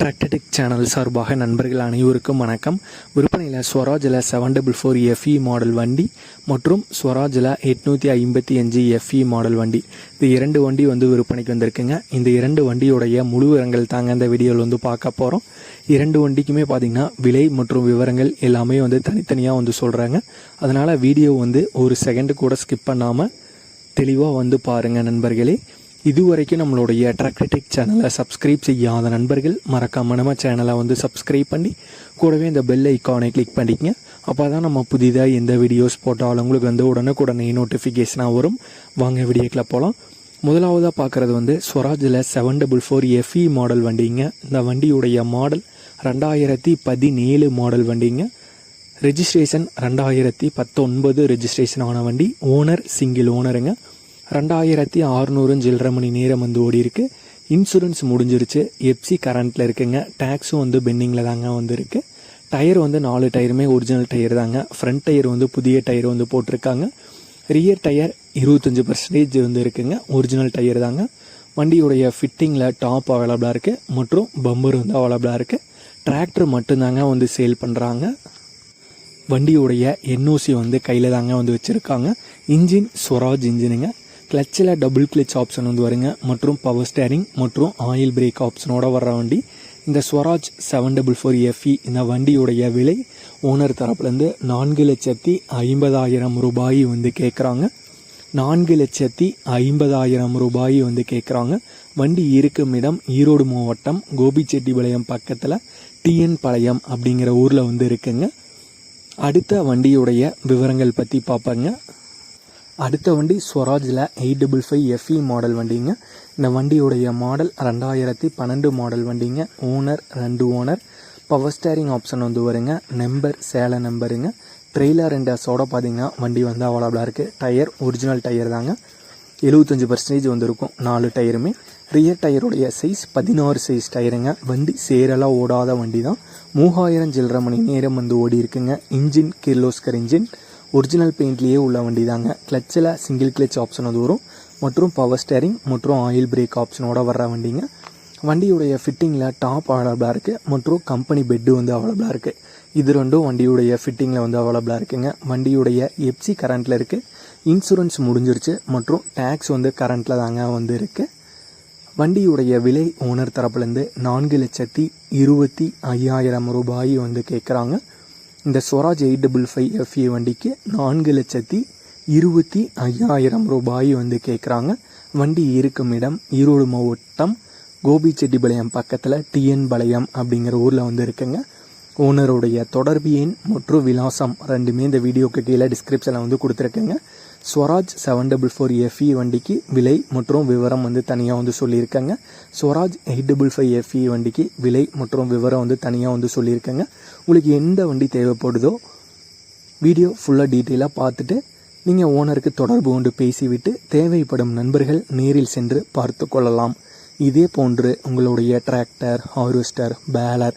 டிராக்டடிக் channel சார்பாக நண்பர்கள் அனைவருக்கும் வணக்கம். விற்பனையில் ஸ்வராஜில் seven double four FE model வண்டி மற்றும் ஸ்வராஜில் எட்நூற்றி ஐம்பத்தி அஞ்சு எஃப்இ மாடல் வண்டி. இது இரண்டு வண்டி வந்து விற்பனைக்கு வந்திருக்குங்க. இந்த இரண்டு வண்டியுடைய முழு விவரங்கள் தாங்க இந்த வீடியோவில் வந்து பார்க்க போகிறோம் இரண்டு வண்டிக்குமே பார்த்தீங்கன்னா விலை மற்றும் விவரங்கள் எல்லாமே வந்து தனித்தனியாக வந்து சொல்கிறாங்க அதனால் வீடியோ வந்து ஒரு செகண்டு கூட ஸ்கிப் பண்ணாமல் தெளிவாக வந்து பாருங்கள் நண்பர்களே. இதுவரைக்கும் நம்மளுடைய ட்ராக்டிக் சேனலை சப்ஸ்கிரைப் செய்யாத நண்பர்கள் மறக்காம நம்ம சேனலை வந்து சப்ஸ்கிரைப் பண்ணி கூடவே இந்த பெல் ஐக்கானை கிளிக் பண்ணிக்கங்க. அப்போ தான் நம்ம புதிதாக எந்த வீடியோஸ் போட்டாலும் உங்களுக்கு வந்து உடனுக்குடனே நோட்டிஃபிகேஷனாக வரும். வாங்க வீடியோக்கில் போகலாம் முதலாவதாக பார்க்குறது வந்து ஸ்வராஜில் seven double four FE model வண்டிங்க. இந்த வண்டியுடைய மாடல் ரெண்டாயிரத்தி பதினேழு மாடல் வண்டிங்க. ரெஜிஸ்ட்ரேஷன் ரெண்டாயிரத்தி பத்தொன்பது ரெஜிஸ்ட்ரேஷன் ஆன வண்டி. ஓனர் சிங்கிள் ஓனருங்க ரெண்டாயிரத்தி அறுநூறு சில்லற மணி நேரம் வந்து ஓடி இருக்கு இன்சூரன்ஸ் முடிஞ்சிருச்சு எப்சி கரண்ட்டில் இருக்குங்க. டேக்ஸும் வந்து பெண்டிங்கில் தாங்க வந்து டயர் வந்து நாலு டயருமே ஒரிஜினல் டயர் தாங்க. ஃப்ரண்ட் டயர் வந்து புதிய டயர் வந்து போட்டிருக்காங்க. ரியர் டயர் இருபத்தஞ்சி பர்சன்டேஜ் வந்து இருக்குங்க. ஒரிஜினல் டயர் தாங்க. வண்டியுடைய ஃபிட்டிங்கில் டாப் அவைலபிளாக இருக்குது மற்றும் பம்பர் வந்து அவைலபிளாக இருக்குது டிராக்டர் மட்டும்தாங்க வந்து சேல் பண்ணுறாங்க வண்டியுடைய என்ஓசி வந்து கையில் தாங்க வந்து வச்சுருக்காங்க. இன்ஜின் ஸ்வராஜ் இன்ஜினுங்க கிளச்சில் டபுள் கிளச் ஆப்ஷன் வந்து வருங்க. மற்றும் பவர் ஸ்டேரிங் மற்றும் ஆயில் பிரேக் ஆப்ஷனோட வர்ற வண்டி. இந்த Swaraj seven double four FE இந்த வண்டியுடைய விலை ஓனர் தரப்புலேருந்து நான்கு லட்சத்தி ஐம்பதாயிரம் ரூபாய் வந்து கேட்குறாங்க நான்கு லட்சத்தி ஐம்பதாயிரம் ரூபாய் வந்து கேட்குறாங்க வண்டி இருக்கும் இடம் ஈரோடு மாவட்டம் கோபிச்செட்டிபாளையம் பக்கத்தில் டிஎன் பாளையம் அப்படிங்கிற ஊரில் வந்து இருக்குங்க. அடுத்த வண்டியுடைய விவரங்கள் பற்றி பார்ப்பேங்க அடுத்த வண்டி ஸ்வராஜில் eight double five FE model வண்டிங்க. இந்த வண்டியுடைய மாடல் ரெண்டாயிரத்தி பன்னெண்டு மாடல் வண்டிங்க. ஓனர் ரெண்டு ஓனர் பவர் ஸ்டேரிங் ஆப்ஷன் வந்து வருங்க. நம்பர் சேலை நம்பருங்க ட்ரெய்லர் ரெண்டர்ஸோட பார்த்தீங்கன்னா வண்டி வந்து அவைலபிளாக இருக்குது டயர் ஒரிஜினல் டயர் தாங்க. எழுபத்தஞ்சி பர்சன்டேஜ் வந்துருக்கும். நாலு டயருமே ரியர் டயருடைய சைஸ் பதினாறு சைஸ் டயருங்க வண்டி சேரெல்லாம் ஓடாத வண்டி தான் மூவாயிரம் சில்லரை மணி நேரம் வந்து ஓடி இருக்குங்க இன்ஜின் கிர்லோஸ்கர் இன்ஜின் ஒரிஜினல் பெயிண்ட்லேயே உள்ள வண்டி தாங்க கிளச்சில் சிங்கிள் கிளச் ஆப்ஷன் அது வரும் மற்றும் பவர் ஸ்டேரிங் மற்றும் ஆயில் பிரேக் ஆப்ஷனோட வர்ற வண்டிங்க. வண்டியுடைய ஃபிட்டிங்கில் டாப் அவைலபிளாக இருக்குது மற்றும் கம்பெனி பெட்டு வந்து அவைலபிளாக இருக்குது இது ரெண்டும் வண்டியுடைய ஃபிட்டிங்கில் வந்து அவைலபிளாக இருக்குங்க. வண்டியுடைய எப்சி கரண்ட்டில் இருக்குது இன்சூரன்ஸ் முடிஞ்சிருச்சு. மற்றும் டேக்ஸ் வந்து கரண்ட்டில் தாங்க வந்து இருக்குது வண்டியுடைய விலை ஓனர் தரப்புலேருந்து நான்கு லட்சத்தி இருபத்தி ஐயாயிரம் ரூபாய் வந்து கேட்குறாங்க இந்த Swaraj eight double five FA வண்டிக்கு நான்கு லட்சத்தி இருபத்தி ஐயாயிரம் ரூபாய் வந்து கேட்குறாங்க வண்டி இருக்கும் இடம் ஈரோடு மாவட்டம் கோபிச்செட்டிபாளையம் பக்கத்தில் டிஎன் பாளையம் அப்படிங்கிற ஊரில் வந்து இருக்குங்க. ஓனருடைய தொடர்பு எண் மற்றும் விலாசம் ரெண்டுமே இந்த வீடியோக்கு கீழே டிஸ்கிரிப்ஷனில் வந்து கொடுத்துருக்கேங்க. Swaraj seven double four FE வண்டிக்கு விலை மற்றும் விவரம் வந்து தனியாக வந்து சொல்லியிருக்காங்க. Swaraj eight double five FE வண்டிக்கு விலை மற்றும் விவரம் வந்து தனியாக வந்து சொல்லியிருக்காங்க. உங்களுக்கு எந்த வண்டி தேவைப்படுதோ வீடியோ ஃபுல்லாக டீட்டெயிலாக பார்த்துட்டு நீங்கள் ஓனருக்கு தொடர்பு கொண்டு பேசிவிட்டு தேவைப்படும் நண்பர்கள் நேரில் சென்று பார்த்து கொள்ளலாம். இதே போன்று உங்களுடைய டிராக்டர் ஹார்வெஸ்டர் பேலர்